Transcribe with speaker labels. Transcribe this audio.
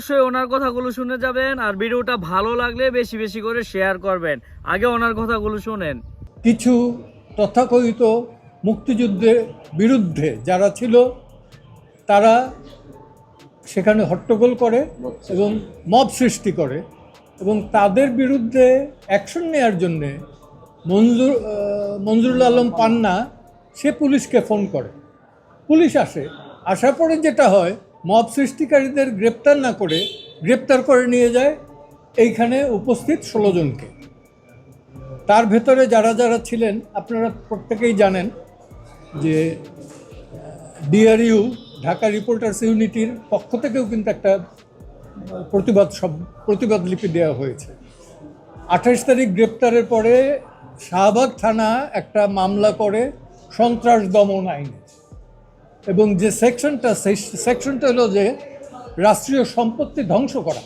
Speaker 1: অবশ্যই ওনার কথাগুলো শুনে যাবেন আর ভিডিওটা ভালো লাগলে বেশি বেশি করে শেয়ার করবেন। আগে ওনার কথাগুলো শুনেন।
Speaker 2: কিছু তথাকথিত মুক্তিযুদ্ধের বিরুদ্ধে যারা ছিল, তারা সেখানে হট্টগোল করে এবং মব সৃষ্টি করে এবং তাদের বিরুদ্ধে অ্যাকশন নেওয়ার জন্যে মঞ্জুর মঞ্জুরুল আলম পান্না সে পুলিশকে ফোন করে। পুলিশ আসে, আসার পরে যেটা হয় মব সৃষ্টিকারীদের গ্রেপ্তার না করে গ্রেপ্তার করে নিয়ে যায় এইখানে উপস্থিত ষোলো জনকে। তার ভেতরে যারা যারা ছিলেন, আপনারা প্রত্যেকেই জানেন যে ডিআরইউ, ঢাকা রিপোর্টার্স ইউনিটির পক্ষ থেকেও কিন্তু একটা প্রতিবাদ সব, প্রতিবাদ লিপি দেওয়া হয়েছে। আঠাশ তারিখ গ্রেপ্তারের পরে শাহবাগ থানা একটা মামলা করে সন্ত্রাস দমন আইনে। এবং যে সেকশনটা সেই সেকশনটা হলো যে রাষ্ট্রীয় সম্পত্তি ধ্বংস করা।